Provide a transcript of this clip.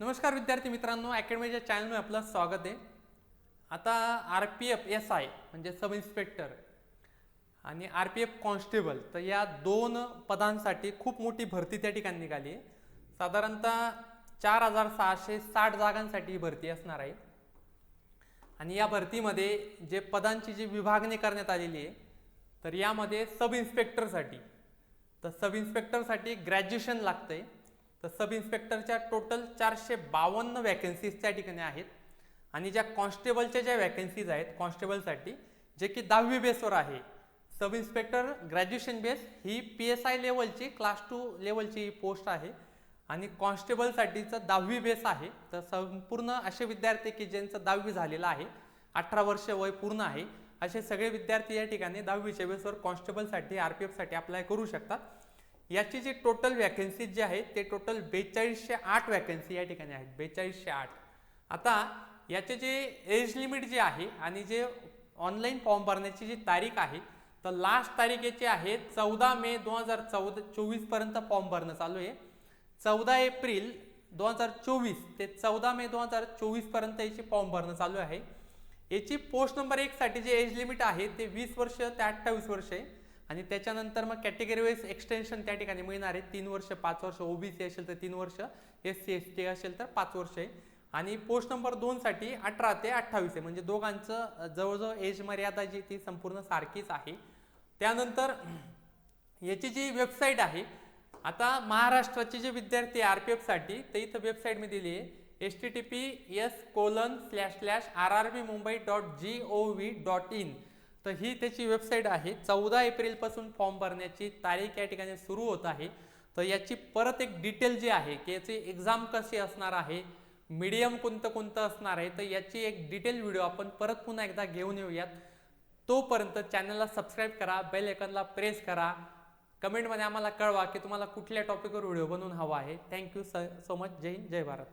नमस्कार विद्यार्थी मित्रांनो अकॅडमीच्या चॅनलमध्ये आपलं स्वागत आहे. आता R P F S I म्हणजे सब इन्स्पेक्टर आणि आर पी एफ कॉन्स्टेबल तर या दोन पदांसाठी खूप मोठी भरती त्या ठिकाणी निघाली आहे. साधारणतः चार हजार सहाशे साठ जागांसाठी ही भरती असणार आहे. आणि या भरतीमध्ये जे पदांची जी विभागणी करण्यात आलेली आहे तर यामध्ये सब इन्स्पेक्टरसाठी तर सब इन्स्पेक्टरसाठी ग्रॅज्युएशन आहे तर सब इन्स्पेक्टरच्या टोटल चारशे बावन्न वॅकन्सीज त्या ठिकाणी आहेत. आणि ज्या कॉन्स्टेबलच्या ज्या वॅकन्सीज आहेत कॉन्स्टेबलसाठी जे की दहावी बेसवर आहे सब इन्स्पेक्टर ग्रॅज्युएशन बेस ही पी एस आय लेवलची क्लास टू लेवलची ही पोस्ट आहे. आणि कॉन्स्टेबलसाठीचं दहावी बेस आहे. तर संपूर्ण असे विद्यार्थी की ज्यांचं दहावी झालेलं आहे अठरा वर्ष वय पूर्ण आहे असे सगळे विद्यार्थी या ठिकाणी दहावीच्या बेसवर कॉन्स्टेबलसाठी आर पी एफसाठी अप्लाय करू शकतात. याची जी टोटल वॅकन्सी जी आहे ते टोटल बेचाळीसशे आठ वॅकन्सी या ठिकाणी आहेत. बेचाळीसशे आठ. आता याचे जे एज लिमिट जे आहे आणि जे ऑनलाईन फॉर्म भरण्याची जी तारीख आहे तर लास्ट तारीख याची आहे चौदा मे दोन हजार चौदा चोवीसपर्यंत फॉर्म भरणं चालू आहे. चौदा एप्रिल दोन हजार चोवीस ते चौदा मे दोन हजार चोवीसपर्यंत याची फॉर्म भरणं चालू आहे. याची पोस्ट नंबर एकसाठी जे एज लिमिट आहे ते वीस वर्ष ते अठ्ठावीस वर्ष आहे. आणि त्याच्यानंतर मग कॅटेगरी वाईज एक्सटेन्शन त्या ठिकाणी मिळणार आहे. तीन वर्ष पाच वर्ष ओबीसी असेल तर तीन वर्ष एस सी एस टी असेल तर पाच वर्ष आहे. आणि पोस्ट नंबर दोनसाठी अठरा ते अठ्ठावीस आहे. म्हणजे दोघांचं जवळजवळ एज मर्यादा जी ती संपूर्ण सारखीच आहे. त्यानंतर याची जी वेबसाईट आहे आता महाराष्ट्राचे जे विद्यार्थी आर पी एफसाठी ते इथं वेबसाईट मी दिली आहे. S T T P S colon slash slash R R B Mumbai dot G O V dot in तर ही त्याची वेबसाईट आहे. चौदा एप्रिलपासून फॉर्म भरण्याची तारीख या ठिकाणी सुरू होत आहे. तर याची परत एक डिटेल जी आहे की याची एक्झाम कशी असणार आहे मीडियम कोणतं कोणतं असणार आहे तर याची एक डिटेल व्हिडिओ आपण परत पुन्हा एकदा घेऊन येऊयात. तोपर्यंत चॅनलला सबस्क्राईब करा बेल आयकनला प्रेस करा. कमेंटमध्ये आम्हाला कळवा की तुम्हाला कुठल्या टॉपिकवर व्हिडिओ बनवून हवा आहे. थँक्यू सो मच जय हिंद जय भारत.